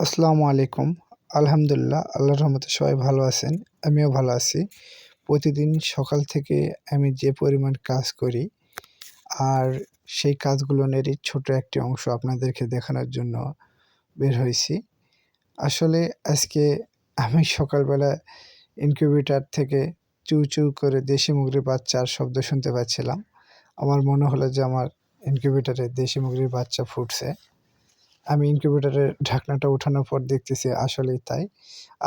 আসসালামু আলাইকুম। আলহামদুলিল্লাহ, আল্লাহর রহমতে সবাই ভালো আছেন, আমিও ভালো আছি। প্রতিদিন সকাল থেকে আমি যে পরিমাণ কাজ করি, আর সেই কাজগুলোনেরই ছোট একটি অংশ আপনাদেরকে দেখানোর জন্য বের হয়েছি। আসলে আজকে আমি সকালবেলা ইনকিউবেটার থেকে চু চু করে দেশি মুগরির বাচ্চার শব্দ শুনতে পাচ্ছিলাম। আমার মনে হলো যে আমার ইনকিউবেটারে দেশি মুগরির বাচ্চা ফুটছে। আমি ইনকিউবেটারের ঢাকনাটা উঠানোর পর দেখতেছি আসলেই তাই।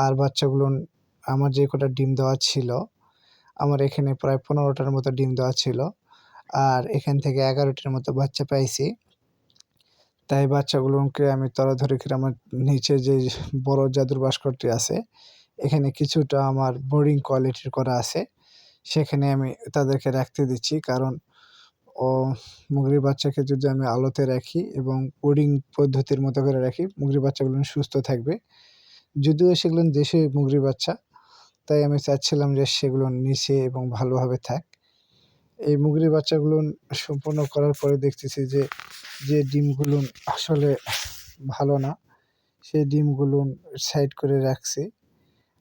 আর বাচ্চাগুলো আমার যে কটা ডিম দেওয়া ছিল, আমার এখানে প্রায় পনেরোটার মতো ডিম দেওয়া ছিল। আর এখান থেকে এগারোটার মতো বাচ্চা পাইছি। তাই বাচ্চাগুলোকে আমি তড়াধড়ি করে আমার নিচে যে বড় জাদুর ভাস্করটি আছে, এখানে কিছুটা আমার বোর্ডিং কোয়ালিটির করা আছে। সেখানে আমি তাদেরকে রাখতে দিচ্ছি, কারণ ও মুগরির বাচ্চাকে যদি আমি আলোতে রাখি এবং বোর্ডিং পদ্ধতির মতো করে রাখি মুগরির বাচ্চাগুলো সুস্থ থাকবে। যদিও সেগুলো দেশে মুগরির বাচ্চা, তাই আমি চাচ্ছিলাম যে সেগুলো নিচে এবং ভালোভাবে থাক। এই মুগরির বাচ্চাগুলো সম্পূর্ণ করার পরে দেখতেছি যে যে ডিমগুলো আসলে ভালো না, সেই ডিমগুলো সাইড করে রাখছি।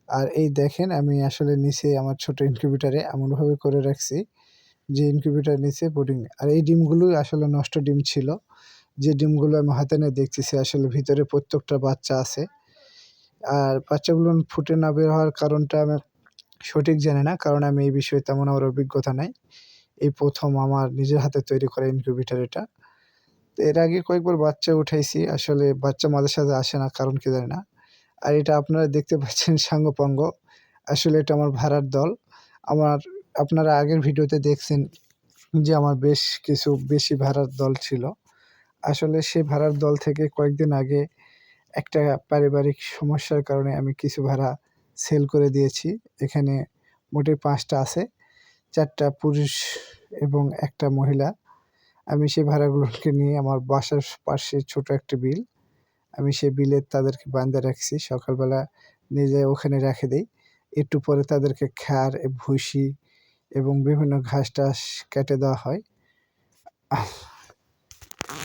আর এই দেখেন, আমি আসলে নিচে আমার ছোট ইনকিউবেটারে এমনভাবে করে রাখছি যে ইনকিউবেটার নিচে বোর্ডিং আর এই ডিমগুলোই আসলে নষ্ট ডিম ছিল। যে ডিমগুলো আমি হাতে নিয়ে দেখতেছি, আসলে ভিতরে প্রত্যেকটা বাচ্চা আছে। আর বাচ্চাগুলো ফুটে না বের হওয়ার কারণটা আমি সঠিক জানি না, কারণ আমি এই বিষয়ে তেমন আমার অভিজ্ঞতা নাই। এই প্রথম আমার নিজের হাতে তৈরি করা ইনকিউবেটার এটা। তো এর আগে কয়েকবার বাচ্চা উঠাইছি, আসলে বাচ্চা মাঝে সাথে আসে না, কারণ কি জানি না। আর এটা আপনারা দেখতে পাচ্ছেন সাঙ্গপাঙ্গ। আসলে এটা আমার ভাড়ার দল। আমার আপনারা আগের ভিডিওতে দেখছেন যে আমার বেশ কিছু বেশি ভাড়ার দল ছিল। আসলে সেই ভাড়ার দল থেকে কয়েকদিন আগে একটা পারিবারিক সমস্যার কারণে আমি কিছু ভাড়া সেল করে দিয়েছি। এখানে মোটে পাঁচটা আছে, চারটা পুরুষ এবং একটা মহিলা। আমি সেই ভাড়াগুলোকে নিয়ে আমার বাসার পাশে ছোট একটা বিল, আমি সেই বিলে তাদেরকে বাঁধে রাখছি। সকালবেলা নিজে ওখানে রেখে দিই। একটু পরে তাদেরকে খ্যার ভুসি এবং বিভিন্ন ঘাস টাস কেটে দেওয়া হয়।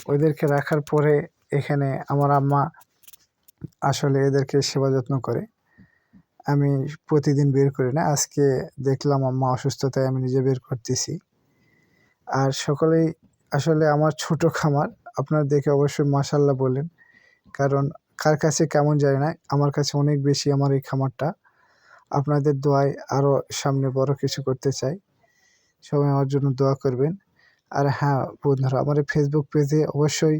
ওদেরকে রাখার পরে এখানে আমার আম্মা আসলে এদেরকে সেবা যত্ন করে। আমি প্রতিদিন বের করি না। আজকে দেখলাম আম্মা অসুস্থতায় আমি নিজে বের করতেছি। আর সকলেই আসলে আমার ছোট খামার, আপনার দেখে অবশ্যই মাসাল্লাহ বলেন কারণ কার কাছে কেমন যায় না, আমার কাছে অনেক বেশি আমার এই খামারটা। আপনাদের দোয়ায় আরও সামনে বড় কিছু করতে চাই। সবাই আমার জন্য দোয়া করবেন। আর হ্যাঁ বন্ধুরা, আমার ফেসবুক পেজে অবশ্যই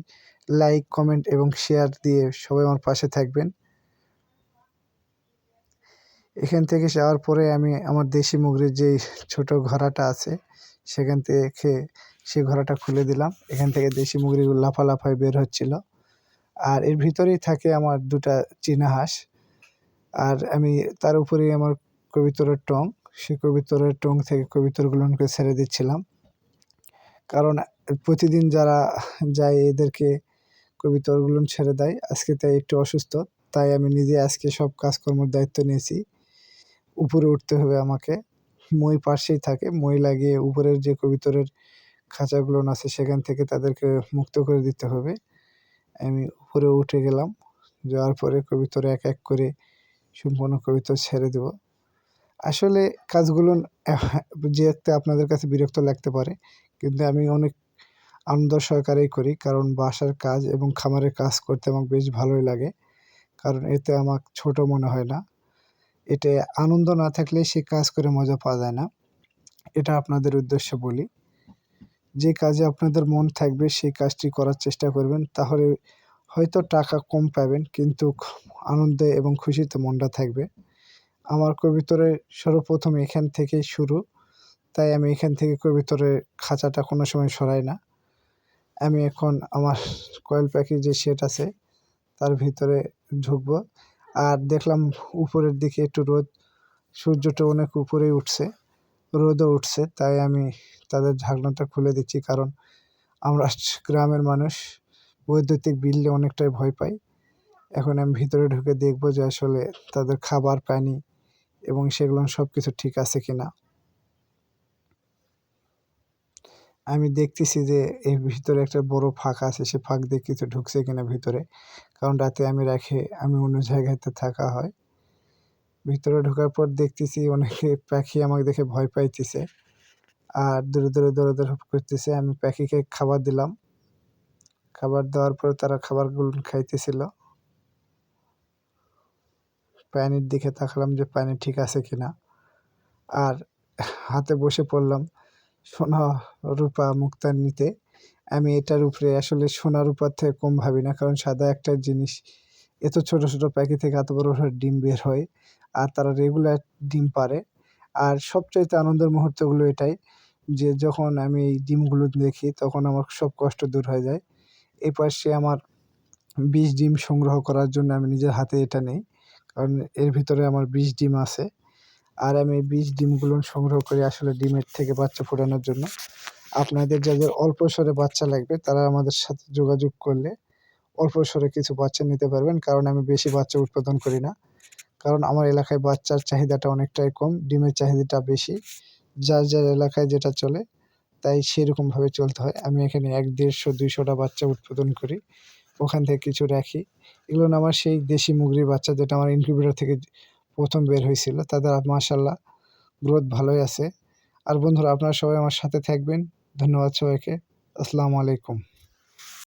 লাইক কমেন্ট এবং শেয়ার দিয়ে সবাই আমার পাশে থাকবেন। এখান থেকে যাওয়ার পরে আমি আমার দেশি মুগরির যে ছোট ঘোড়াটা আছে, সেখান থেকে সেই ঘোড়াটা খুলে দিলাম। এখান থেকে দেশি মুগরিগুলো লাফালাফায় বের হচ্ছিল। আর এর ভিতরেই থাকে আমার দুটা চীনা হাঁস। আর আমি তার উপরেই আমার কবিতরের টং, সেই কবিতরের টং থেকে কবিতরগুলোকে ছেড়ে দিচ্ছিলাম। কারণ প্রতিদিন যারা যায় এদেরকে কবিতরগুলো ছেড়ে দেয়, আজকে তাই একটু অসুস্থ, তাই আমি নিজে আজকে সব কাজকর্মের দায়িত্ব নিয়েছি। উপরে উঠতে হবে আমাকে, মই পাশেই থাকে, মই লাগিয়ে উপরের যে কবিতরের খাঁচাগুলো আছে সেখান থেকে তাদেরকে মুক্ত করে দিতে হবে। আমি উপরে উঠে গেলাম, যাওয়ার পরে কবিতর এক এক করে সম্পূর্ণ কবিতা ছেড়ে দেব। আসলে কাজগুলো, যে একটা আপনাদের কাছে বিরক্ত লাগতে পারে, কিন্তু আমি অনেক আনন্দ সহকারেই করি, কারণ বাসার কাজ এবং খামারের কাজ করতে আমার বেশ ভালোই লাগে, কারণ এতে আমার ছোট মনে হয় না। এতে আনন্দ না থাকলে সে কাজ করে মজা পাওয়া যায় না। এটা আপনাদের উদ্দেশ্য বলি। যে কাজে আপনাদের মন থাকবে সেই কাজটি করার চেষ্টা করবেন, তাহলে হয়তো টাকা কম পাবেন, কিন্তু আনন্দে এবং খুশিতে মনটা থাকবে। আমার কবিতরে সর্বপ্রথম এখান থেকেই শুরু। তাই আমি এখান থেকে কবিতরের খাঁচাটা কোনো সময় সরাই না। আমি এখন আমার কয়েল পাখি যে সেট আছে, তার ভিতরে ঢুকবো। আর দেখলাম উপরের দিকে একটু রোদ, সূর্যটা অনেক উপরেই উঠছে, রোদও উঠছে। তাই আমি তাদের ঢাকনাটা খুলে দিচ্ছি, কারণ আমরা গ্রামের মানুষ। বৈদ্যুতিক বিললে অনেকটাই ভয় পাই। এখন আমি ভিতরে ঢুকে দেখব যে আসলে তাদের খাবার, পানি এবং সেগুলো সব কিছু ঠিক আছে কি না আমি দেখতেছি যে এর ভিতরে একটা বড় ফাঁক আছে, সে ফাঁক দিয়ে কিছু ঢুকছে কিনা ভিতরে। কারণ রাতে আমি রাখে, আমি অন্য জায়গাতে থাকা হয়। ভিতরে ঢোকার পর দেখতেছি অনেকে পাখি আমাকে দেখে ভয় পাইতেছে। আর দূরে দূরে দৌড়ে দৌড়ে করতেছে, আমি পাখিকে খাবার দিলাম। খাবার দেওয়ার পরে তারা খাবারগুলো খাইতেছিল। পানির দিকে তাকালাম যে পানি ঠিক আছে কিনা। আর হাতে বসে পড়লাম সোনা রূপা মুক্তা নিতে। আমি এটার উপরে আসলে সোনা রূপার থেকে কম ভাবি না, কারণ সাদা একটা জিনিস। এত ছোট ছোট প্যাকেট থেকে এত বড় বড় ডিম বের হয়, আর তারা রেগুলার ডিম পারে আর সবচাইতে আনন্দের মুহূর্তগুলো এটাই যে যখন আমি এই ডিমগুলো দেখি, তখন আমার সব কষ্ট দূর হয়ে যায়। এই পাশে আমার বিষ ডিম সংগ্রহ করার জন্য আমি নিজের হাতে এটা নেই। কারণ এর ভিতরে আমার বিষ ডিম আছে। আর আমি বিষ ডিমগুলো সংগ্রহ করি আসলে ডিমের থেকে বাচ্চা ফোটানোর জন্য। আপনাদের যাদের অল্প স্বরে বাচ্চা লাগবে, তারা আমাদের সাথে যোগাযোগ করলে অল্প স্বরে কিছু বাচ্চা নিতে পারবেন। কারণ আমি বেশি বাচ্চা উৎপাদন করি না। কারণ আমার এলাকায় বাচ্চার চাহিদাটা অনেকটাই কম, ডিমের চাহিদাটা বেশি। যার যার এলাকায় যেটা চলে তাই সেরকমভাবে চলতে হয়। আমি এখানে এক দেড়শো দুইশোটা বাচ্চা উৎপাদন করি। ওখান থেকে কিছু রাখি। এগুলো আমার সেই দেশি মুগরির বাচ্চা যেটা আমার ইনকিউবেটার থেকে প্রথম বের হয়েছিল। তাদের মাশাল্লাহ গ্রোথ ভালোই আছে। আর বন্ধুরা, আপনারা সবাই আমার সাথে থাকবেন। ধন্যবাদ সবাইকে। আসসালামু আলাইকুম।